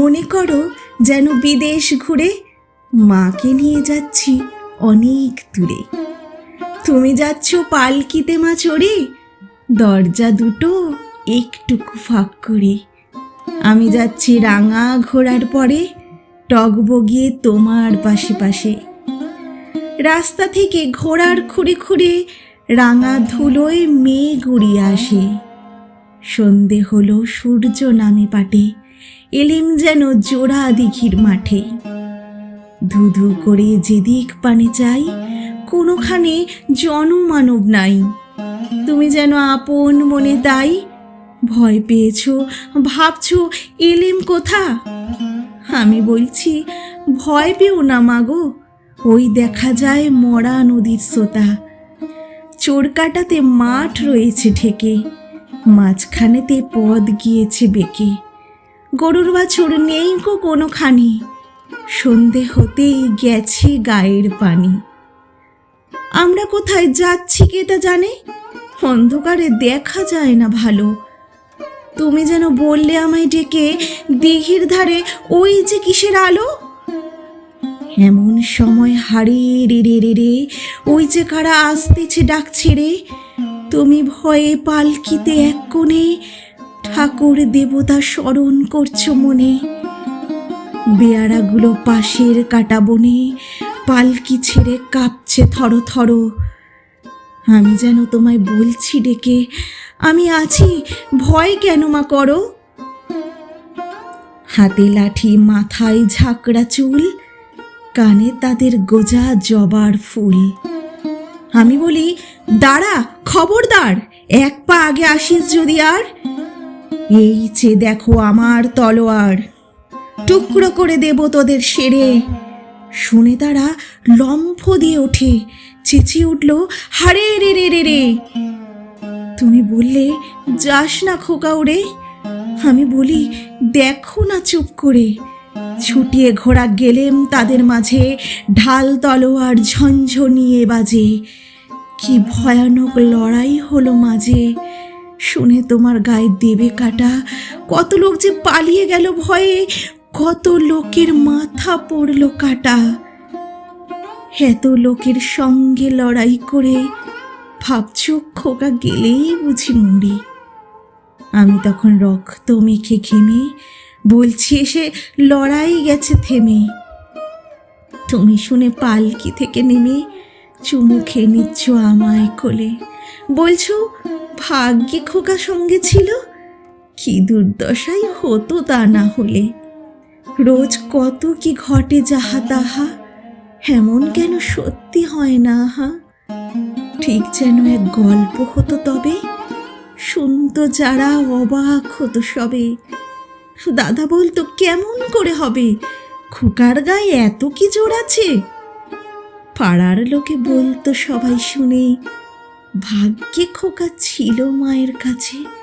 মনে করো যেন বিদেশ ঘুরে মাকে নিয়ে যাচ্ছি অনেক দূরে। তুমি যাচ্ছ পালকিতে মা চড়ে, দরজা দুটো একটুকু ফাঁক করে। আমি যাচ্ছি রাঙা ঘোড়ার পরে, টগবগিয়ে তোমার পাশে পাশে। রাস্তা থেকে ঘোড়ার খুঁড়ে খুঁড়ে রাঙা ধুলোয় মেয়ে গুড়িয়ে আসে। সন্ধে হলো সূর্য নামে পাটে। এলিম যেন জোড়া দিঘির মাঠে। ধুধু করে যেদিক পানে চাই, কোনোখানে জনমানব নাই। তুমি যেন আপন মনে তাই, ভয় পেয়েছ, ভাবছ এলেম কোথা? আমি বলছি, ভয় পেও না মাগো, ওই দেখা যায় মরা নদীর সোতা। চোরকাটাতে মাঠ রয়েছে ঠেকে মাঝখানেতে পদ গিয়েছে বেঁকে। গরুর বাছুর নেই গো কোনোখানি। সন্ধে হতেই গেছে গায়ের পানি। আমরা কোথায় যাচ্ছি কে তা জানে? অন্ধকারে দেখা যায় না ভালো। তুমি যেন বললে আমায় ডেকে দিঘির ধারে ওই যে কিসের আলো? এমন সময় হারে রে রে রে রে, ওই যে কারা আসতেছে ডাকছে রে। তুমি ভয়ে পালকিতে এক কোণে ঠাকুর দেবতা স্মরণ করছ মনে। বেয়ারাগুলো পাশের কাটা বনে, পালকি ছেড়ে কাঁপছে থর থর। আমি যেন তোমায় বলছি ডেকে, আমি আছি, ভয় কেন মা করো? হাতে লাঠি, মাথায় ঝাঁকড়া চুল, কানে তাদের গোজা জবার ফুল। আমি বলি, দাঁড়া, খবরদার, এক পা আগে আসিস যদি আর। এই যে দেখো আমার তলোয়ার। টুকরো করে দেব তোদের সেরে। শুনে তারা লম্ফ দিয়ে ওঠে। চেঁচিয়ে উঠল, হারে রে রে রে রে! তুমি বললে, যাস না খোকা ওরে। আমি বলি, দেখো না চুপ করে। ছুটিয়ে ঘোড়া গেলেম তাদের মাঝে। ঢাল তলোয়ার ঝঞ্ঝনিয়ে বাজে। কি ভয়ানক লড়াই হলো মাঝে। শুনে তোমার গায়ে দেবে কাটা। কত লোক যে পালিয়ে গেল ভয়ে, কত লোকের মাথা পড়ল কাটা। এত লোকের সঙ্গে লড়াই করে ভাবছ খোকা গেলেই বুঝি মরি। আমি তখন রক্ত মেখে ঘেমে বলছি, এসে লড়াই গেছে থেমে। তুমি শুনে পালকি থেকে নেমে চুমু খেয়ে নিচ্ছ আমায় কোলে। বলছো ভাগ্যে খোকা সঙ্গে ছিল? কি দুর্দশাই হতো তা না হলে। রোজ কত কি ঘটে যাহা তাহা, এমন কেন সত্যি হয় না হা ঠিক যেন এক গল্প হতো তবে, শুনতো যারা অবাক হতো সবে। দাদা বলতো, কেমন করে হবে? খোকার গায়ে এত কি জোর আছে? পাড়ার লোকে বলতো সবাই শুনে ভাগ্যে খোকা ছিল মায়ের কাছে।